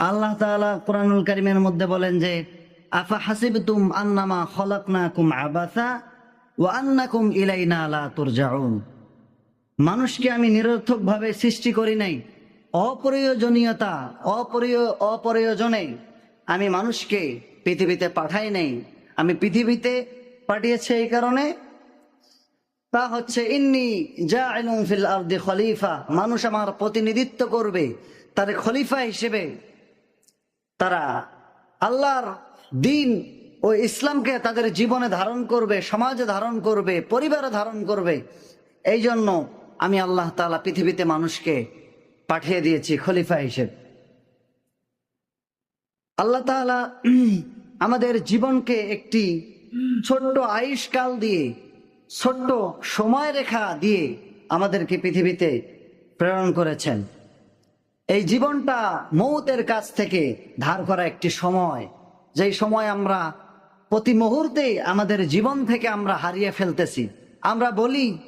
আল্লাহ তাআলা কোরআনুল কারিমের মধ্যে বলেন যে, আফা হাসিবতুম আন্নামা খলাকনাকুম আবাসা ওয়া আন্নাকুম ইলাইনা লা তুরজাউন। মানুষকে আমি নিরর্থকভাবে সৃষ্টি করি নাই। অপ্রয়োজনীয়তা, অপ্রয়, অপ্রয়োজনে আমি মানুষকে পৃথিবীতে পাঠাই নাই। আমি পৃথিবীতে পাঠিয়েছি এই কারণে। তা হচ্ছে, ইন্নি জাইলুম ফিল আরদি খলিফা। মানুষ আমার প্রতিনিধিত্ব করবে, তাদের খলিফা হিসেবে তারা আল্লাহর দিন ও ইসলামকে তাদের জীবনে ধারণ করবে, সমাজে ধারণ করবে, পরিবারে ধারণ করবে। এই জন্য আমি আল্লাহ তাআলা পৃথিবীতে মানুষকে পাঠিয়ে দিয়েছি খলিফা হিসেবে। আল্লাহ তাআলা আমাদের জীবনকে একটি ছোট্ট আয়ুষ্কাল দিয়ে, ছোট্ট সময় রেখা দিয়ে আমাদেরকে পৃথিবীতে প্রেরণ করেছেন। এই জীবনটা মৌতের কাছ থেকে ধার করা একটি সময়। যেই সময় আমরা প্রতি মুহূর্তে আমাদের জীবন থেকে আমরা হারিয়ে ফেলতেছি। আমরা বলি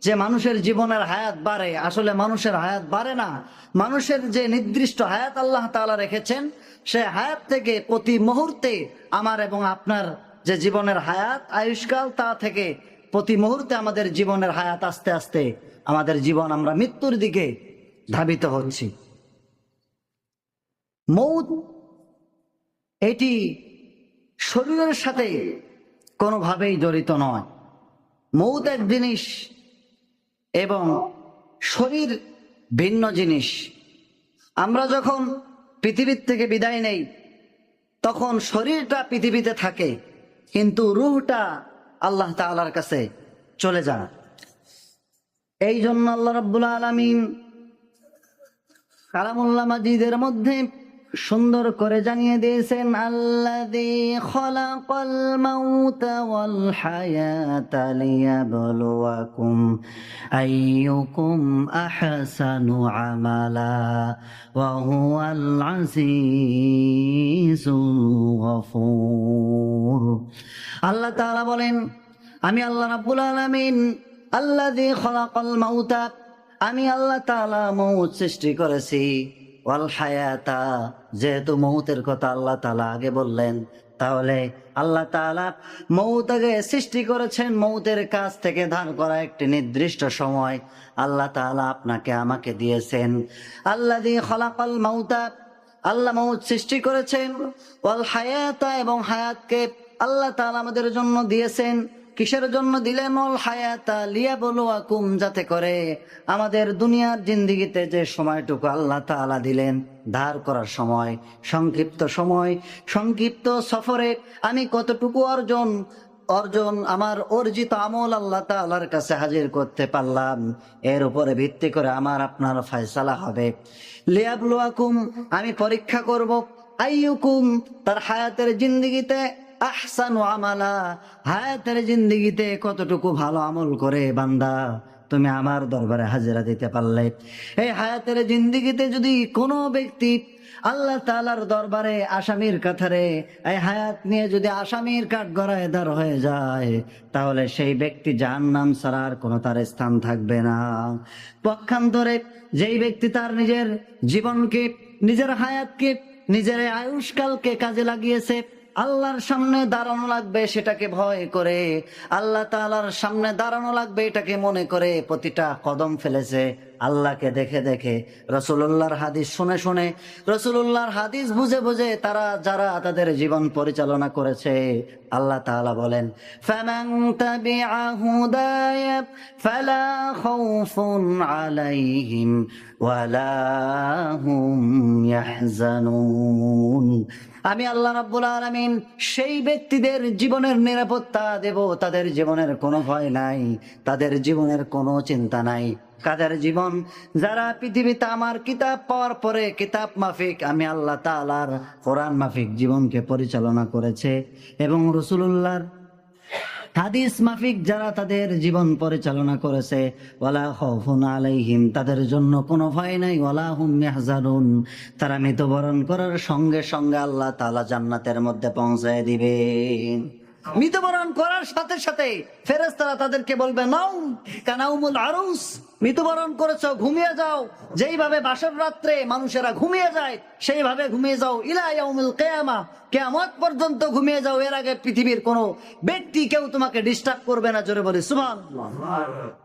যে মানুষের জীবনের হায়াত বাড়ে। আসলে মানুষের হায়াত বাড়ে না। মানুষের যে নির্দিষ্ট হায়াত আল্লাহ তাআলা রেখেছেন, সে হায়াত থেকে প্রতি মুহূর্তে আমার এবং আপনার যে জীবনের হায়াত, আয়ুষ্কাল, তা থেকে প্রতি মুহূর্তে আমাদের জীবনের হায়াত আস্তে আস্তে আমাদের জীবন আমরা মৃত্যুর দিকে ধাবিত হচ্ছি। মৌত, এটি শরীরের সাথে কোনোভাবেই জড়িত নয়। মৌত এক জিনিস এবং শরীর ভিন্ন জিনিস। আমরা যখন পৃথিবীর থেকে বিদায় নেই, তখন শরীরটা পৃথিবীতে থাকে, কিন্তু রুহটা আল্লাহ তাআলার কাছে চলে যায়। এই জন্য আল্লাহ রাব্বুল আলামিন কালামুল্লাহ মাজিদের মধ্যে সুন্দর করে জানিয়ে দিয়েছেন, আল্লাযী খলাকাল আমালা আল্লাহ তাআলা বলেন, আমি আল্লাহ রাব্বুল আলামিন, আল্লাযী খলাকাল মাউতা, আমি আল্লাহ তাআলা মৌত সৃষ্টি করেছি, ওয়াল হায়াতা যেহেতু মৌতের কথা আল্লাহ তাআলা আগে বললেন, তাহলে আল্লাহ তাআলা মৌতাকে সৃষ্টি করেছেন, মৌতের কাছ থেকে ধার করা একটি নির্দিষ্ট সময় আল্লাহ তাআলা আপনাকে আমাকে দিয়েছেন। আল্লাহ দিয়ে খলাকাল মৌতা, আল্লাহ মৌত সৃষ্টি করেছেন, ওয়াল হায়াতা এবং হায়াতকে আল্লাহ তাআলা আমাদের জন্য দিয়েছেন। কিসের জন্য দিলেন অল হায়াতা লিয়া বলো আকুম যাতে করে আমাদের দুনিয়ার জিন্দিগিতে যে সময়টুকু আল্লাহ তাআলা দিলেন, ধার করার সময়, সংক্ষিপ্ত সময়, সংক্ষিপ্ত সফরে আমি কতটুকু অর্জন অর্জন আমার অর্জিত আমল আল্লাহ তাআলার কাছে হাজির করতে পারলাম, এর উপরে ভিত্তি করে আমার আপনার ফয়সালা হবে। লিয়াবলুয়াকুম আমি পরীক্ষা করব, আইয়ুকুম, তার হায়াতের জিন্দিগিতে আহসানু আমালা হায়াতের জিন্দিগিতে কতটুকু ভালো আমল করে বান্দা, তুমি আমার দরবারে হাজিরা দিতে পারলে। এই হায়াতের জিন্দিগিতে যদি কোনো ব্যক্তি আল্লাহ তালার দরবারে আসামির কাথারে এই হায়াত নিয়ে যদি আসামির কাঠ গড়ায় দাঁড় হয়ে যায়, তাহলে সেই ব্যক্তি যার নাম ছাড়া আর কোনো তার স্থান থাকবে না। পক্ষান্তরে যেই ব্যক্তি তার নিজের জীবনকে, নিজের হায়াতকে, নিজের আয়ুষ্কালকে কাজে লাগিয়েছে আল্লাহর সামনে দাঁড়ানো লাগবে সেটাকে ভয় করে। আল্লাহ তালার সামনে দাঁড়ানো লাগবে এটাকে মনে করে প্রতিটা কদম ফেলেছে। আল্লাহকে দেখে দেখে রসুল্লাহর হাদিস শুনে শুনে রসুল্লাহর হাদিস বুঝে বুঝে তারা যারা তাদের জীবন পরিচালনা করেছে, আল্লাহ তাআলা বলেন, ফামান তাবিআ হুদায় ফালা খাউফুন আলাইহিম ওয়ালা ইয়াহজানুন। আমি আল্লাহ রাব্বুল আলামিন সেই ব্যক্তিদের জীবনের নিরাপত্তা দেব, তাদের জীবনের কোনো ভয় নাই, তাদের জীবনের কোনো চিন্তা নাই। কাদের জীবন? যারা পৃথিবীতে আমার কিতাব পাওয়ার পরে কিতাব মাফিক, আমি আল্লাহ তাআলার কোরআন মাফিক জীবনকে পরিচালনা করেছে এবং রসুলুল্লাহর হাদিস মাফিক যারা তাদের জীবন পরিচালনা করেছে, ওয়ালা খাউফুন আলাইহিম, তাদের জন্য কোনো ভয় নাই, ওয়ালা হুম ইয়াহজানুন। তারা মৃত্যুবরণ করার সঙ্গে সঙ্গে আল্লাহ তাআলা জান্নাতের মধ্যে পৌঁছায় দিবেন। মৃত্যুবরণ করার সাথে সাথে ফেরেস্তারা তাদেরকে বলবে নাও কানাউমুল আরুস। মৃত্যুবরণ করেছ, ঘুমিয়ে যাও। যেইভাবে বাসর রাত্রে মানুষেরা ঘুমিয়ে যায়, সেইভাবে ঘুমিয়ে যাও ইলাইয়াউমুল কেয়ামা। কেয়ামত পর্যন্ত ঘুমিয়ে যাও। এর আগে পৃথিবীর কোনো ব্যক্তি কেউ তোমাকে ডিস্টার্ব করবে না, জোরে বলে, সুবহানাল্লাহ।